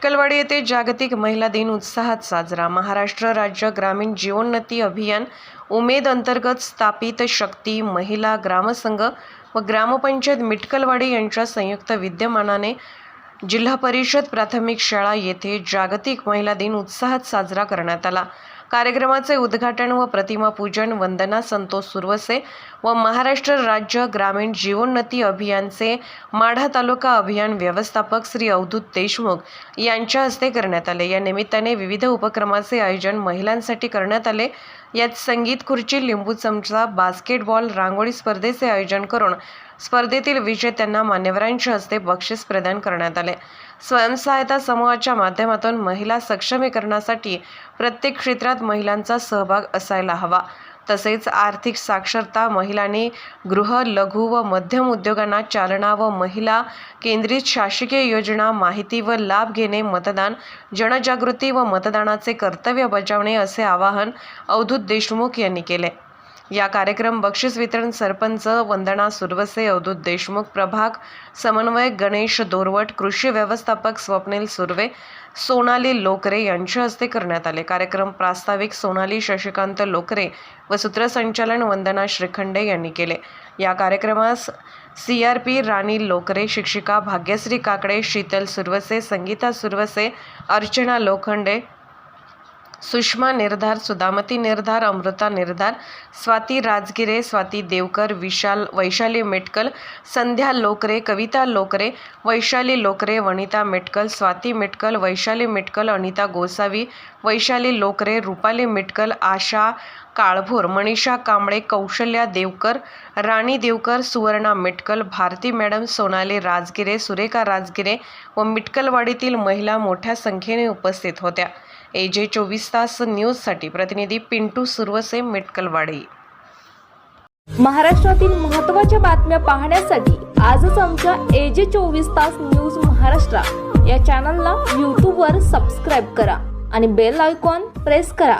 मिटकलवाडी येथे जागतिक महिला दिन उत्साहात साजरा. महाराष्ट्र राज्य ग्रामीण जीवोन्नती अभियान उमेद अंतर्गत स्थापित शक्ती महिला ग्रामसंघ व ग्रामपंचायत मिटकलवाडी यांच्या संयुक्त विद्यमानाने जिल्हा परिषद प्राथमिक शाळा येथे जागतिक महिला दिन उत्साहात साजरा करण्यात आला. कार्यक्रमाचे उद्घाटन व प्रतिमा पूजन वंदना संतोष सुरवसे व महाराष्ट्र राज्य ग्रामीण जीवोन्नती अभियानचे माढा तालुका अभियान व्यवस्थापक श्री अवधूत देशमुख यांच्या हस्ते करण्यात आले. या निमित्ताने विविध उपक्रमाचे आयोजन महिलांसाठी करण्यात आले. यात संगीत खुर्ची लिंबू चमचा बास्केटबॉल रांगोळी स्पर्धेचे आयोजन करून स्पर्धेतील विजेत्यांना मान्यवरांच्या हस्ते बक्षीस प्रदान करण्यात आले. स्वयंसहायता समूहाच्या माध्यमातून महिला सक्षमीकरणासाठी प्रत्येक क्षेत्रात महिलांचा सहभाग असायला हवा. तसेच आर्थिक साक्षरता महिलांनी गृह लघु व मध्यम उद्योगांना चालना व महिला केंद्रित शासकीय योजना माहिती व लाभ घेणे मतदान जनजागृती व मतदानाचे कर्तव्य बजावणे असे आवाहन अवधूत देशमुख यांनी केले. या कार्यक्रम बक्षीस वितरण सरपंच वंदना सुरवसे अवधूत देशमुख प्रभाग समन्वयक गणेश दोरवट कृषी व्यवस्थापक स्वप्नील सुर्वे सोनाली लोकरे यांच्या हस्ते करण्यात आले. कार्यक्रम प्रास्ताविक सोनाली शशिकांत लोकरे व सूत्रसंचालन वंदना श्रीखंडे यांनी केले. या कार्यक्रमास C R P Rani Lokare शिक्षिका भाग्यश्री काकडे शीतल सुरवसे संगीता सुरवसे अर्चना लोखंडे सुषमा निर्धार सुदामती निर्धार अमृता निर्धार स्वाती राजगिरे स्वाती देवकर विशाल वैशाली मेटकल संध्या लोकरे कविता लोकरे वैशाली लोकरे वनिता मेटकल स्वाती मेटकल वैशाली मेटकल अनिता गोसावी वैशाली लोकरे रुपाली मेटकल आशा काळभोर मनीषा कांबळे कौशल्या देवकर राणी देवकर सुवर्णा मिटकल भारती मॅडम सोनाली राजगिरे सुरेखा राजगिरे व मिटकलवाडीतील महिला मोठ्या संख्येने उपस्थित होत्या. ए जे चोवीस तास न्यूजसाठी प्रतिनिधी पिंटू सुरवसे मिटकलवाडी. महाराष्ट्रातील महत्त्वाच्या बातम्या पाहण्यासाठी आजच आमच्या एजे चोवीस तास न्यूज महाराष्ट्र या चॅनलला यूट्यूबवर सबस्क्राईब करा आणि बेल आयकॉन प्रेस करा.